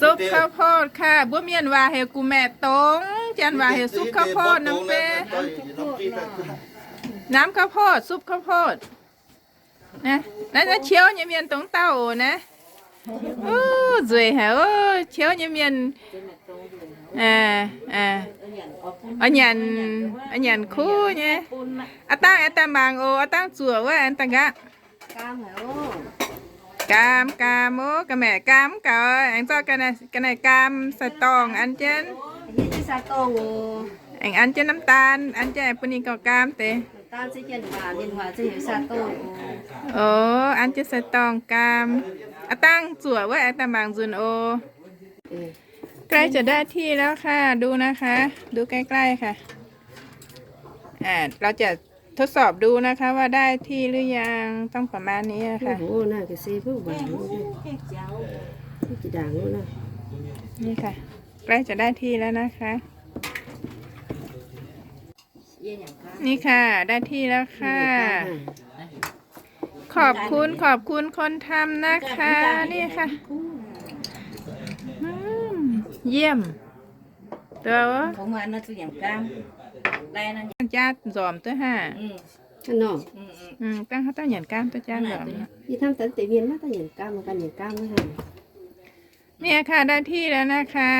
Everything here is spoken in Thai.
ซุปข้าวโพดค่ะบ่เมียนว่าให้กูแม่ตงจันว่าให้ซุปข้าวโพดน้ำเปน้ำข้าวโพดซุปข้าวโพดนะแล้วจะเชียวเนี่ยเมียนตงเต้านะโอ้สวยฮะโอ้เชียวเนี่ยเมียนอ่าอ่าอันยันอันยันคู่เนี่ยอะตั้งอะตั้งบางโออะตั้งจั่วว่าอันตั้งกะ cam hả ô กามกามโอ้กะแม่กามกะอันเจ้ากันนะกันไหนกามสตองอันเจน như cái sa tô ngô อันอันเจนน้ำตาล อันเจนปุ่นนี้ก็กามเต ta sẽ chân hòa liên hòa sẽ hiểu sa tô โอ้อันเจนสตองกามอะตั้งจั่วว่าอันตะบางจุนโอ ừ. ใกล้จะได้ที่แล้วค่ะ ดูนะคะ ดูใกล้ๆค่ะอ่าเราจะ ทดสอบดูนะคะว่าได้ที่หรือยังต้องประมาณนี้อะค่ะ ô nè cái xe phước bà cái chị đảng luôn nè นี่ค่ะ ใกล้จะได้ที่แล้วนะคะ นี่ค่ะ ได้ที่แล้วค่ะ ขอบคุณขอบคุณคนทำนะคะ นี่ค่ะอืมเยี่ยม ตัว không mà nó tôi nhàng cam đây nó จ้าจอมตัวห้า ừ nó ừ ừ อืมตั้งเขาต้องเหยียนก้ามตัวจ้าจอมนะ đi thăm tận tự nhiên nó ta nhàng cam mà ta nhàng cam nữa hả เนี่ยค่ะได้ที่แล้วนะคะ